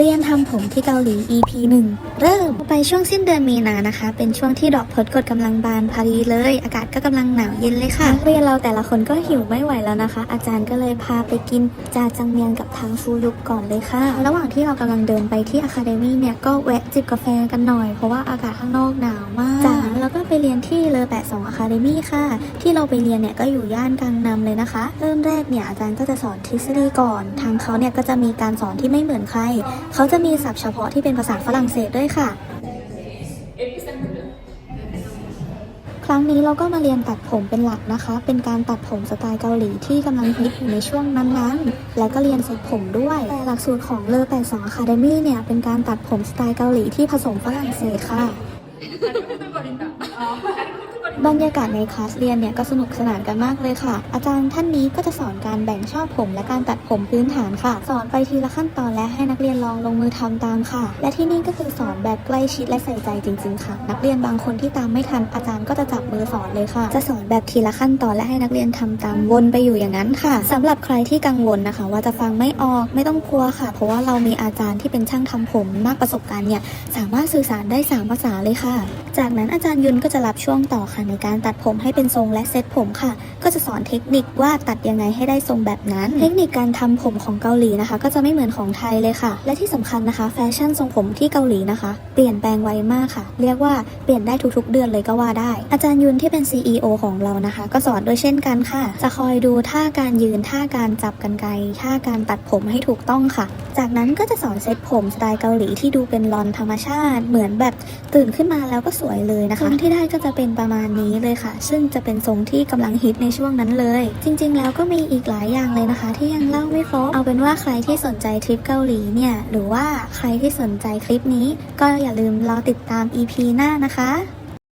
เรียนทำผมที่เกาหลี EP 1 เริ่มไปช่วงสิ้นเดือนมีนานะคะ เป็นช่วงที่ดอกพดกดกำลังบานพอดีเลย อากาศก็กำลังหนาวเย็นเลยค่ะนักเรียนเราแต่ละคนก็หิวไม่ไหวแล้วนะคะ อาจารย์ก็เลยพาไปกินจาจังเมียงกับทางฟูลุกก่อนเลยค่ะ ระหว่างที่เรากำลังเดินไปที่อะคาเดมี่เนี่ยก็แวะจิบกาแฟกันหน่อย เพราะว่าอากาศข้างนอกหนาวมากจากนั้นเราก็ไปเรียนที่เลอแปดสองอะคาเดมี่ค่ะ ที่เราไปเรียนเนี่ยก็อยู่ย่านกลางนำเลยนะคะ เริ่มแรกเนี่ยอาจารย์ก็จะสอนทฤษฎีก่อน ทางเขาเนี่ยก็จะมีการสอนที่ไม่เหมือนใครเขาจะมีศัพท์เฉพาะที่เป็นภาษาฝรั่งเศสด้วยค่ะ ครั้งนี้เราก็มาเรียนตัดผมเป็นหลักนะคะ เป็นการตัดผมสไตล์เกาหลีที่กำลังฮิตอยู่ในช่วงนั้นๆ แล้วก็เรียนเสร็จผมด้วย แต่หลักสูตรของเลอ82 Academy เนี่ยเป็นการตัดผมสไตล์เกาหลีที่ผสมฝรั่งเศสค่ะ บรรยากาศในคลาสเรียนเนี่ยก็สนุกสนานกันมากเลยค่ะ อาจารย์ท่านนี้ก็จะสอนการแบ่งช่อผมและการตัดผมพื้นฐานค่ะ สอนไปทีละขั้นตอนและให้นักเรียนลองลงมือทำตามค่ะ และที่นี่ก็คือสอนแบบใกล้ชิดและใส่ใจจริง ๆ ค่ะ นักเรียนบางคนที่ตามไม่ทันอาจารย์ก็จะจับมือสอนเลยค่ะ จะสอนแบบทีละขั้นตอนและให้นักเรียนทำตามวนไปอยู่อย่างนั้นค่ะสำหรับใครที่กังวลนะคะ ว่าจะฟังไม่ออกไม่ต้องกลัวค่ะ เพราะว่าเรามีอาจารย์ที่เป็นช่างทำผมมากประสบการณ์เนี่ยสามารถสื่อสารได้สามภาษาเลยค่ะ จากนั้นอาจารย์ยุนก็จะรับช่วงต่อค่ะในการตัดผมให้เป็นทรงและเซตผมค่ะ ก็จะสอนเทคนิคว่าตัดยังไงให้ได้ทรงแบบนั้น เทคนิคการทำผมของเกาหลีนะคะ ก็จะไม่เหมือนของไทยเลยค่ะ และที่สำคัญนะคะ แฟชั่นทรงผมที่เกาหลีนะคะ เปลี่ยนแปลงไวมากค่ะ เรียกว่าเปลี่ยนได้ทุกๆ เดือนเลยก็ว่าได้ อาจารย์ยุนที่เป็น CEO ของเรานะคะ ก็สอนด้วยเช่นกันค่ะ จะคอยดูท่าการยืนท่าการจับกันไกรท่าการตัดผมให้ถูกต้องค่ะ จากนั้นก็จะสอนเซตผมสไตล์เกาหลีที่ดูเป็นลอนธรรมชาติ เหมือนแบบตื่นขึ้นมาแล้วก็สวยเลยนะคะที่ได้ก็จะเป็นประมาณนี้เลยค่ะ ซึ่งจะเป็นทรงที่กำลังฮิตในช่วงนั้นเลย จริง ๆ แล้วก็มีอีกหลายอย่างเลยนะคะ ที่ยังเล่าไม่ครบเอาเป็นว่าใครที่สนใจทริปเกาหลีเนี่ยหรือว่าใครที่สนใจคลิปนี้ ก็อย่าลืมรอติดตาม EP หน้านะคะ